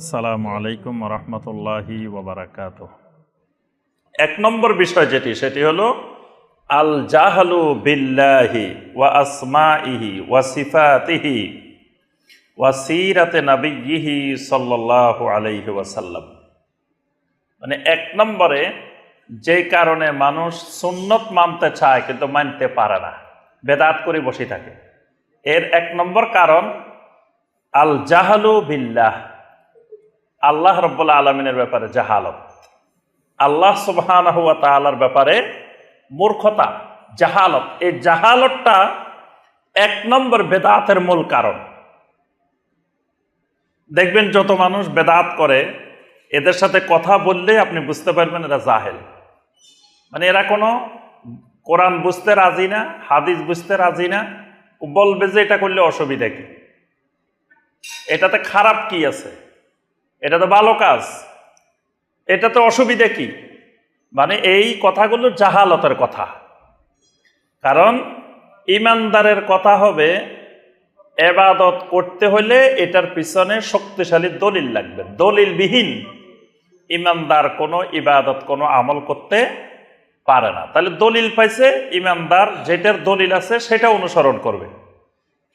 আসসালামু আলাইকুম রহমতুল্লাহি ওবরাকাত এক নম্বর বিষয় যেটি, সেটি হলো আল জাহালু বিল্লাহি ওয়া আসমাইহি ওয়া সিফাতিহি ওয়া সিরাতে নাবিয়িহি সাল্লাল্লাহু আলাইহি ওয়াসাল্লাম। মানে এক নম্বরে, যে কারণে মানুষ সুন্নত মানতে চায় কিন্তু মানতে পারে না, বেদাত করে বসে থাকে। এর এক নম্বর কারণ আল জাহালু বিল্লাহ আল্লাহ রব্বুল্লা আলমিনের ব্যাপারে জাহালত। আল্লাহ সুবহান হুয়া তালার ব্যাপারে মূর্খতা, জাহালত। এই জাহালতটা এক নম্বর বেদাতের মূল কারণ। দেখবেন যত মানুষ বেদাত করে, এদের সাথে কথা বললে আপনি বুঝতে পারবেন এরা জাহেল। মানে এরা কোনো কোরআন বুঝতে রাজি না, হাদিস বুঝতে রাজি না, বলবে যে এটা করলে অসুবিধা কি? এটাতে খারাপ কি আছে? এটা তো ভালো কাজ। এটা তো অসুবিধা কি? মানে এই কথাগুলো জাহালতের কথা। কারণ ইমানদারের কথা হবে, এবাদত করতে হলে এটার পিছনে শক্তিশালী দলিল লাগবে। দলিলবিহীন ইমানদার কোনো ইবাদত, কোনো আমল করতে পারে না। তাহলে দলিল পাইছে, ইমানদার যেটার দলিল আছে সেটা অনুসরণ করবে।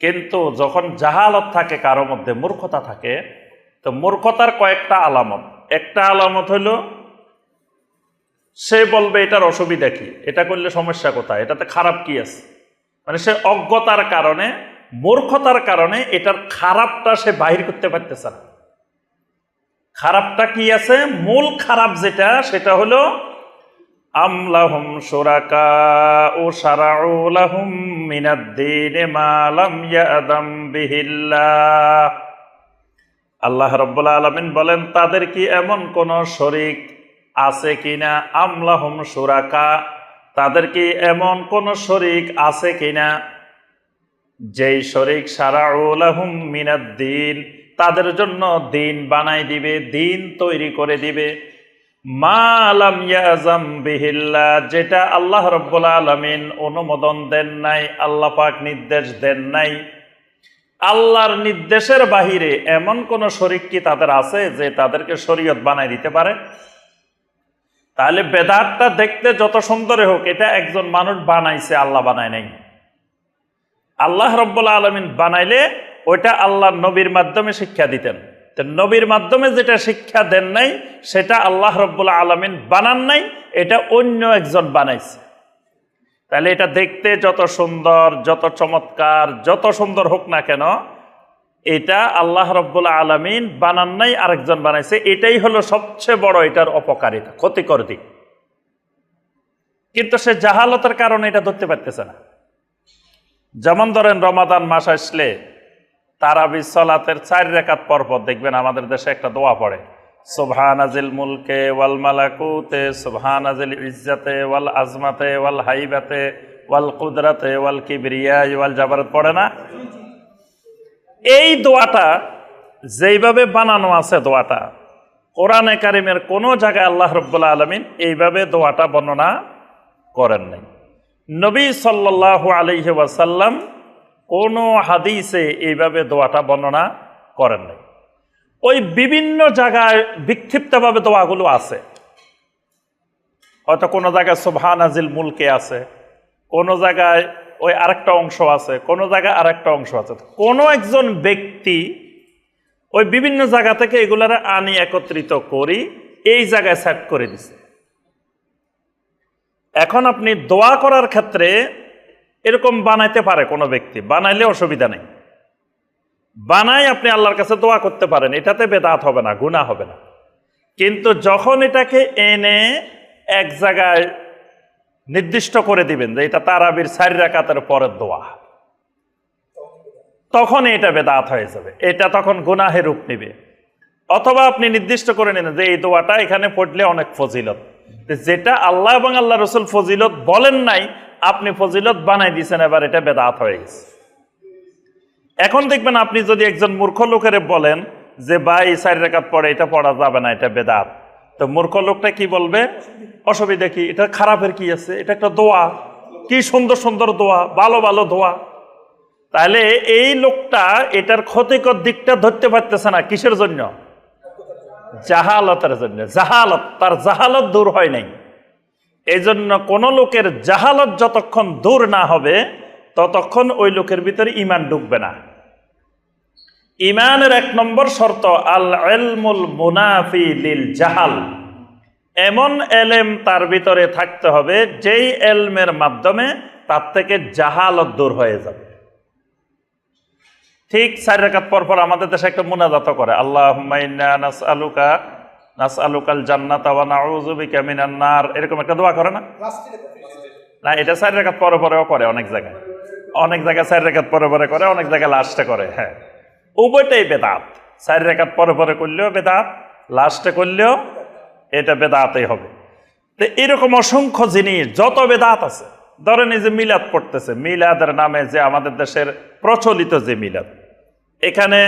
কিন্তু যখন জাহালত থাকে, কারও মধ্যে মূর্খতা থাকে তো মূর্খতার কয়েকটা আলামত। একটা আলামত হইল সে বলবে এটার অসুবিধা কি? এটা করলে সমস্যা কোথায়? এটাতে খারাপ কি আছে? মানে সে অজ্ঞতার কারণে, মূর্খতার কারণে এটার খারাপটা সে বাহির করতে পারতেছে না। খারাপটা কি আছে? মূল খারাপ যেটা, সেটা হলো আমলাহুম সুরাকা ও সারাউলাহুম মিনাদ্দিন মালাম ইয়াদাম বিহিল্লাহ। আল্লাহ রব্বুল্লা আলমিন বলেন, তাদের কি এমন কোন শরিক আছে কিনা? আমলাহুম সুরাকা তাদের কি এমন কোন শরিক আছে কিনা? যেই শরিক সারাউলাহুম মিনাদ্দিন তাদের জন্য দিন বানাই দিবে, দিন তৈরি করে দিবে। মালাম ইয়াজাম বিহিল্লা, যেটা আল্লাহ রব্বুল আলমিন অনুমোদন দেন নাই, আল্লাহ পাক নির্দেশ দেন নাই। আল্লাহর নির্দেশের বাহিরে এমন কোন শরিক কি তাদের আছে যে তাদেরকে শরীয়ত বানাই দিতে পারে? তাহলে বেদাতটা দেখতে যত সুন্দরে হোক, এটা একজন মানুষ বানাইছে, আল্লাহ বানায় নাই। আল্লাহ রব্বুল্লা আলমিন বানাইলে ওইটা আল্লাহ নবীর মাধ্যমে শিক্ষা দিতেন। নবীর মাধ্যমে যেটা শিক্ষা দেন নাই, সেটা আল্লাহ রব্বুল্লা আলমিন বানান নাই, এটা অন্য একজন বানাইছে। তাহলে এটা দেখতে যত সুন্দর, যত চমৎকার, যত সুন্দর হোক না কেন, এটা আল্লাহ রব্বুল্লা আলমিন বানান নাই, আরেকজন বানাইছে। এটাই হলো সবচেয়ে বড় এটার অপকারিতা, ক্ষতিকর দিক। কিন্তু সে জাহালতের কারণে এটা ধরতে পারতেছে না। যেমন ধরেন রমাদান মাস আসলে, তারাবি সলাতের চার রেখাত পরপর দেখবেন আমাদের দেশে একটা দোয়া পড়ে। সুবহানাজিল মুলকে ওয়াল মালাকুতে, সুবহানাজিল ইজ্জাতে, ওয়াল আজমাতে, ওয়াল হাইবাতে, ওয়াল কুদরাতে, ওয়াল কিবরিয়া ওয়াল জাবারত পড়ে না? এই দোয়াটা যেইভাবে বানানো আছে দোয়াটা, কোরআনে কারিমের কোনো জায়গায় আল্লাহ রব্বুল্লা আলমিন এইভাবে দোয়াটা বর্ণনা করেন নাই। নবী সাল্লাহ আলহি ওয়াসাল্লাম কোনো হাদিসে এইভাবে দোয়াটা বর্ণনা করেন নাই। ওই বিভিন্ন জায়গায় বিক্ষিপ্তভাবে দোয়াগুলো আছে। হয়তো কোনো জায়গায় সোভানাজিল মুলকে আছে, কোনো জায়গায় ওই আরেকটা অংশ আছে, কোনো জায়গায় আরেকটা অংশ আছে। কোনো একজন ব্যক্তি ওই বিভিন্ন জায়গা থেকে এগুলার আনি, একত্রিত করি, এই জায়গায় সেট করে দিছে। এখন আপনি দোয়া করার ক্ষেত্রে এরকম বানাইতে পারে কোনো ব্যক্তি, বানাইলে অসুবিধা নেই। বানাই আপনি আল্লাহর কাছে দোয়া করতে পারেন, এটাতে বেদাত হবে না গুণা হবে না। কিন্তু যখন এটাকে এনে এক জায়গায় নির্দিষ্ট করে দিবেন যে এটা তারাবির চারি রাকাতের পরের দোয়া, তখন এটা বেদাত হয়ে যাবে। এটা তখন গুনাহের রূপ নিবে। অথবা আপনি নির্দিষ্ট করে নিন যে এই দোয়াটা এখানে পড়লে অনেক ফজিলত। যেটা আল্লাহ এবং আল্লাহ রসুল ফজিলত বলেন নাই, আপনি ফজিলত বানাই দিয়েছেন, এবার এটা বেদাত হয়ে গেছে। এখন দেখবেন আপনি যদি একজন মূর্খ লোকের বলেন যে, ভাই চারি রেখাত পড়ে, এটা পড়া যাবে না, এটা বেদাত। তো মূর্খ লোকটা কি বলবে? অসুবিধা কি? এটা খারাপের কি আছে? এটা একটা দোয়া। কি সুন্দর সুন্দর দোয়া, ভালো ভালো দোয়া। তাহলে এই লোকটা এটার ক্ষতিকর দিকটা ধরতে পারতেছে না। কিসের জন্য? জাহালতের জন্য। জাহালত, তার জাহালত দূর হয় নাই। এই জন্য কোনো লোকের জাহালত যতক্ষণ দূর না হবে, ততক্ষণ ওই লোকের ভিতরে ইমান ঢুকবে না। ইমানের এক নম্বর শর্ত আল এলমুল মুনাফি লিল জাহাল। এমন এলেম তার ভিতরে থাকতে হবে, যেই এলমের মাধ্যমে তার থেকে জাহালত দূর হয়ে যাবে। ঠিক চার রেখাত পর পর আমাদের দেশে একটা মুনাজাত করে আল্লাহ নাস আলুকা নাস আলুকাল জান্নাত ওয়া নাউযু বিকা মিনান এরকম একটা দোয়া করে না? না, এটা চার রেখাত পরে পরেও করে অনেক জায়গায়। অনেক জায়গায় চার রেখাত পরে পরে করে, অনেক জায়গায় লাস্টে করে হ্যাঁ। উভয়টাই বেদাত। চার রেখাত পরে পরে করলেও বেদাত, লাস্টে করলেও এটা বেদাতেই হবে। তো এরকম অসংখ্য জিনিস, যত বেদাত আছে। ধরেন এই যে মিলাদ পড়তেছে, মিলাদের নামে যে আমাদের দেশের প্রচলিত যে মিলাদ, এখানে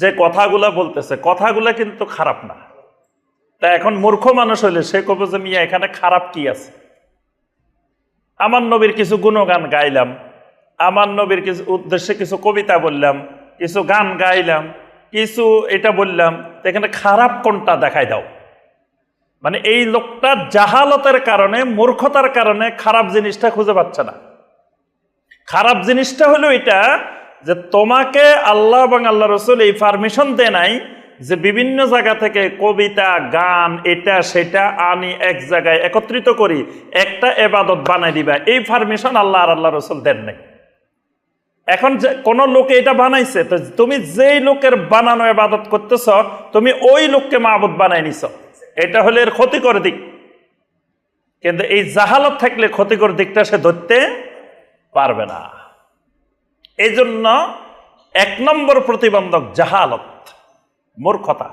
যে কথাগুলা বলতেছে, কথাগুলা কিন্তু খারাপ না। তা এখন মূর্খ মানুষ হইলে সে কবে যে, মিয়া, এখানে খারাপ কি আছে? আমার নবীর কিছু গুণগান গাইলাম, আমার নবীর কিছু উদ্দেশ্যে কিছু কবিতা বললাম কিছু গান গাইলাম, কিছু এটা বললাম এখানে খারাপ কোনটা দেখাই দাও। মানে এই লোকটা জাহালতের কারণে, মূর্খতার কারণে খারাপ জিনিসটা খুঁজে পাচ্ছে না। খারাপ জিনিসটা হলো এটা যে তোমাকে আল্লাহ এবং আল্লাহ রসুল এই পারমিশন দেয় নাই যে বিভিন্ন জায়গা থেকে কবিতা, গান, এটা, সেটা আনি এক জায়গায় একত্রিত করি, একটা এবাদত বানাই দিবা। এই পারমিশন আল্লাহ আর আল্লাহ রসুল দেন নাই। এখন যে কোন লোকে এটা বানাইছে, তো তুমি যেই লোকের বানানো এবাদত করতেছ, তুমি ওই লোককে মাহবুদ বানাই নিছ। এটা হলে এর ক্ষতিকর দিক। কিন্তু এই জাহালত থাকলে ক্ষতিকর দিকটা সে ধরতে পারবে না। এই জন্য এক নম্বর প্রতিবন্ধক জাহালত, মূর্খতা।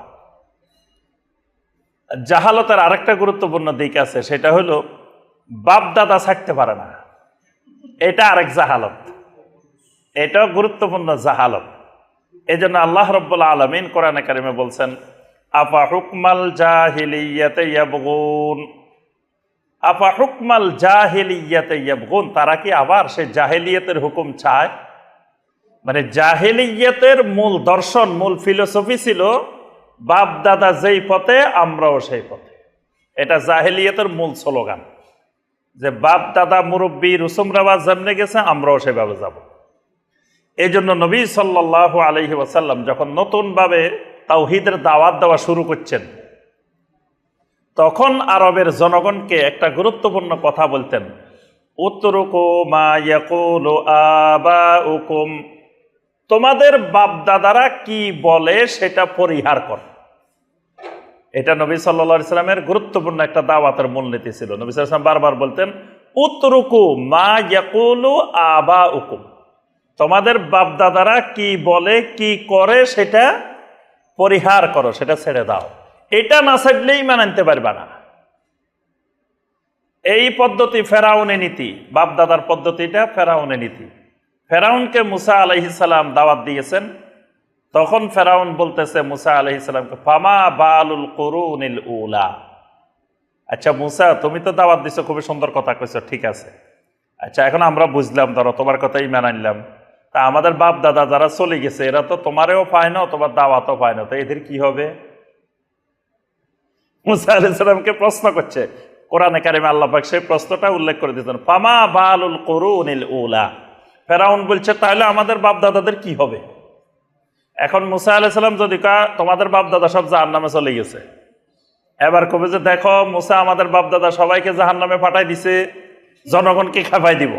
জাহালতের আরেকটা গুরুত্বপূর্ণ দিক আছে, সেটা হলো বাপ দাদা থাকতে পারে না। এটা আরেক জাহালত। এটাও গুরুত্বপূর্ণ জাহালত। এই জন্য আল্লাহ রব্বুল্লা আলমিন কোরআন কারিমে বলছেন, আফা হুকমাল জাহিলিয়াতে ইয়াবগুন? আফা হুকমাল জাহিলিয়াতে ইয়াবগুন? তারা কি আবার সে জাহেলিয়াতের হুকুম চায়? মানে জাহেলিয়াতের মূল দর্শন, মূল ফিলোসফি ছিল বাপ দাদা যেই পথে, আমরাও সেই পথে। এটা জাহেলিয়াতের মূল স্লোগান। যে বাপ দাদা মুরব্বী রুসুমরাবাদ যেমনে গেছে, আমরাও সেভাবে যাব। এই জন্য নবী সাল্লাহ আলহি ওয়াসাল্লাম যখন নতুনভাবে তাওহিদের দাওয়াত দেওয়া শুরু করছেন, তখন আরবের জনগণকে একটা গুরুত্বপূর্ণ কথা বলতেন। উত্তরুকো মা ইয়াকুল আবা তোমাদের বাপ দাদারা কি বলে সেটা পরিহার কর। এটা নবী সাল্লা ইসলামের গুরুত্বপূর্ণ একটা দাওয়াতের মূলনীতি ছিল। নবী সাল্লাম বারবার বলতেন, উত্তরুকু মা ইয়াকুলু আবা উকুম তোমাদের বাপ দাদারা কি বলে, কি করে সেটা পরিহার করো, সেটা ছেড়ে দাও। এটা না ছাড়লেই ইমান আনতে পারবে না। এই পদ্ধতি ফেরাউনে নীতি বাপ দাদার পদ্ধতিটা ফেরাউনে নীতি। ফেরাউনকে মুসা আলহিসাল্লাম দাওয়াত দিয়েছেন। তখন ফেরাউন বলতেছে মুসা আলহিসাল্লামকে ফামা বালুল করুনিল উলা। আচ্ছা মুসা, তুমি তো দাওয়াত দিছো, খুবই সুন্দর কথা কইছো, ঠিক আছে। আচ্ছা এখন আমরা বুঝলাম, ধরো তোমার কথাই মেনে আনলাম। তা আমাদের বাপ দাদা যারা চলে গেছে, এরা তো তোমারেও পায় না তোমার দাওয়াতও পায় না। তো এদের কি হবে? মুসা আলাইসালামকে প্রশ্ন করছে। কোরআনে কারিমে আল্লাপাক সেই প্রশ্নটা উল্লেখ করে দিতেন পামা বালুল করুনিল উলা? ফেরাউন বলছে, তাহলে আমাদের বাপ দাদাদের কি হবে? এখন মুসা আলাইসাল্লাম যদি কা তোমাদের বাপ দাদা সব জাহান নামে চলে গেছে। এবার কবে যে দেখো, মুসা আমাদের বাপ দাদা সবাইকে জাহান নামে পাঠাই দিছে, জনগণকে খাপাই দিব।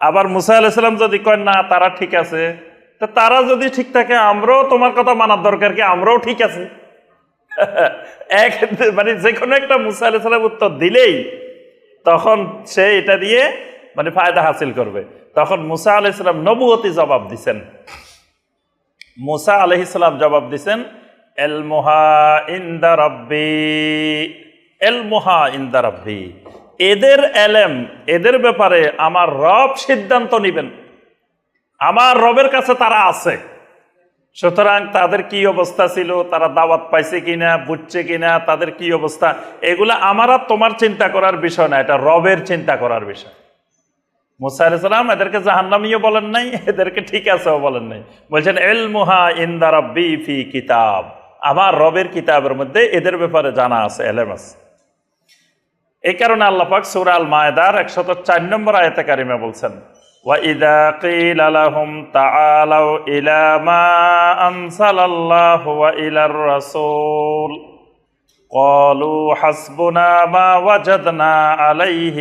আবার মুসা আলাইসাল্লাম যদি কয়, না, তারা ঠিক আছে। তো তারা যদি ঠিক থাকে, আমরাও তোমার কথা মানার দরকার কি? আমরাও ঠিক আছে। এক মানে যে কোনো একটা মুসা আলাইসাল্লাম উত্তর দিলেই তখন সে এটা দিয়ে মানে ফায়দা হাসিল করবে। তখন মুসা আলাইসাল্লাম নবুয়তি জবাব দিছেন। মুসা আলহিসাল্লাম জবাব দিছেন, এল মোহা ইন্দা রব্বি, এল মোহা ইন্দা রব্বি। এদের এলেম, এদের ব্যাপারে আমার রব সিদ্ধান্ত নিবেন। আমার রবের কাছে তারা আছে। সুতরাং তাদের কি অবস্থা ছিল, তারা দাওয়াত পাইছে কিনা, বুঝছে কিনা, তাদের কি অবস্থা, এগুলা আমার আর তোমার চিন্তা করার বিষয় না, এটা রবের চিন্তা করার বিষয়। মুসা এদেরকে জাহান্নামিও বলেন নাই, এদেরকে ঠিক আছেও বলেন নাই। বলছেন এল মুহা ইন্দা রব্বি ফি কিতাব। আমার রবের কিতাবের মধ্যে এদের ব্যাপারে জানা আছে, এলেম আছে। এই কারণে আল্লাহ পাক সূরা আল মায়দার একশত চার নম্বর আয়তে কারিমে বলছেন وَإِذَا قِيلَ لَهُمْ تَعَالَوْا إِلَى مَا أَنزَلَ اللَّهُ وَإِلَى الرَّسُولِ قَالُوا حَسْبُنَا مَا وَجَدْنَا عَلَيْهِ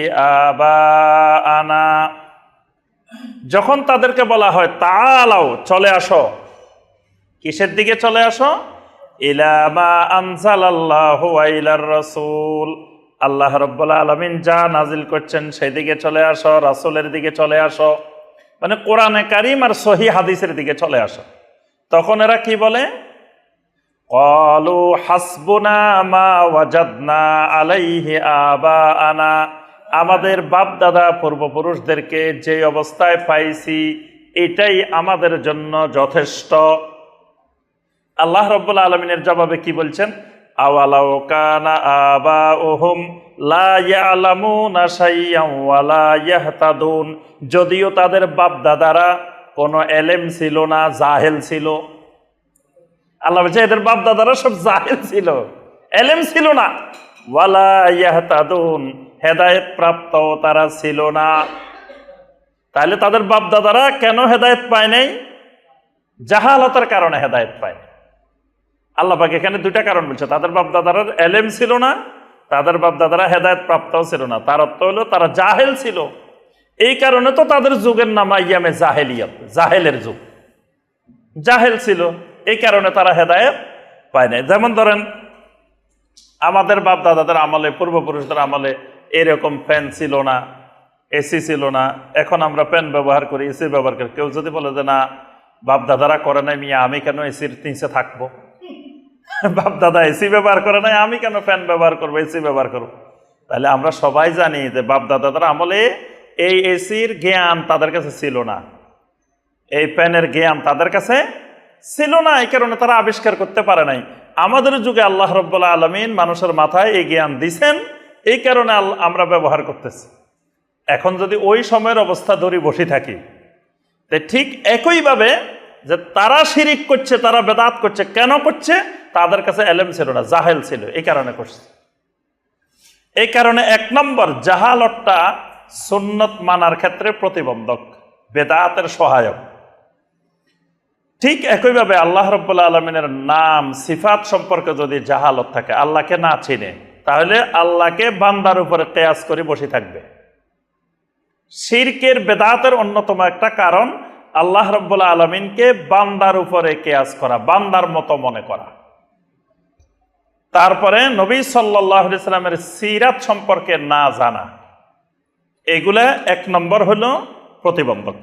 آبَاءَنَا যখন তাদেরকে বলা হয় তালাও চলে আসো কিসের দিকে চলে আসো ইলামা আনসালাল্লাহ ওয়াইলার রসুল আল্লাহ রব্বুল আলমিন যা নাজিল করছেন সেদিকে চলে আসো, রাসূলের দিকে চলে আসো। মানে কোরআনে কারিম আর সহি হাদিসের দিকে চলে আসো। তখন এরা কি বলে? মা আবা আনা আমাদের বাপ দাদা পূর্বপুরুষদেরকে যে অবস্থায় পাইছি, এটাই আমাদের জন্য যথেষ্ট। আল্লাহ রব্বুল আলমিনের জবাবে কি বলছেন? আওয়ালাও কানা আবা ওহুম লা ইয়ালামুনা শাইয়ান ওয়ালা যদিও তাদের বাপ দাদারা কোনো এলেম ছিল না, জাহেল ছিল। আল্লাহ বলছে, এদের বাপ দাদারা সব জাহেল ছিল, এলেম ছিল না। ওয়ালা ইয়াহতাদুন, হেদায়েত প্রাপ্ত তারা ছিল না। তাহলে তাদের বাপ দাদারা কেন হেদায়েত পায় নাই? জাহালতার কারণে হেদায়েত পায় আল্লাহ পাক এখানে দুইটা কারণ বলছে। তাদের বাপ দাদারা এলেম ছিল না, তাদের বাপ দাদারা হেদায়ত প্রাপ্তও ছিল না। তার অর্থ হলো তারা জাহেল ছিল। এই কারণে তো তাদের যুগের নাম ইয়ামে জাহেলিয়াত, জাহেলের যুগ। জাহেল ছিল, এই কারণে তারা হেদায়ত পায় নাই। যেমন ধরেন, আমাদের বাপ দাদাদের আমলে, পূর্বপুরুষদের আমলে এরকম ফ্যান ছিল না এসি ছিল না। এখন আমরা ফ্যান ব্যবহার করি এসি ব্যবহার করি। কেউ যদি বলে যে, না বাপ দাদারা করে নাই মিয়া, আমি কেন এসির নিচে থাকব? বাপ দাদা এসি ব্যবহার করে নাই, আমি কেন ফ্যান ব্যবহার করব এসি ব্যবহার করব? তাহলে আমরা সবাই জানি যে বাপ দাদাদের আমলে এই এসির জ্ঞান তাদের কাছে ছিল না। এই ফ্যানের জ্ঞান তাদের কাছে ছিল না, এই কারণে তারা আবিষ্কার করতে পারে নাই। আমাদের যুগে আল্লাহ রব্বুল্লাহ আলমিন মানুষের মাথায় এই জ্ঞান দিছেন, এই কারণে আমরা ব্যবহার করতেছি। এখন যদি ওই সময়ের অবস্থা ধরি বসে থাকি ঠিক একইভাবে যে তারা শিরিক করছে, তারা বেদাত করছে, কেন করছে? তাদের কাছে এলেম ছিল না, জাহেল ছিল, এই কারণে করছে। এই কারণে এক নম্বর, জাহালতটা সুন্নত মানার ক্ষেত্রে প্রতিবন্ধক, বেদাতের সহায়ক। ঠিক একইভাবে আল্লাহ রব্বুল্লা আলমিনের নাম, সিফাত সম্পর্কে যদি জাহালত থাকে, আল্লাহকে না চিনে, তাহলে আল্লাহকে বান্দার উপরে তেয়াজ করে বসে থাকবে। শিরকের বেদাতের অন্যতম একটা কারণ, আল্লাহ রব্বুল্লা আলমিনকে বান্দার উপরে কেয়াস করা, বান্দার মতো মনে করা। তারপরে নবী সাল্লাহ সাল্লামের সিরাত সম্পর্কে না জানা। এগুলা এক নম্বর হলো প্রতিবন্ধক।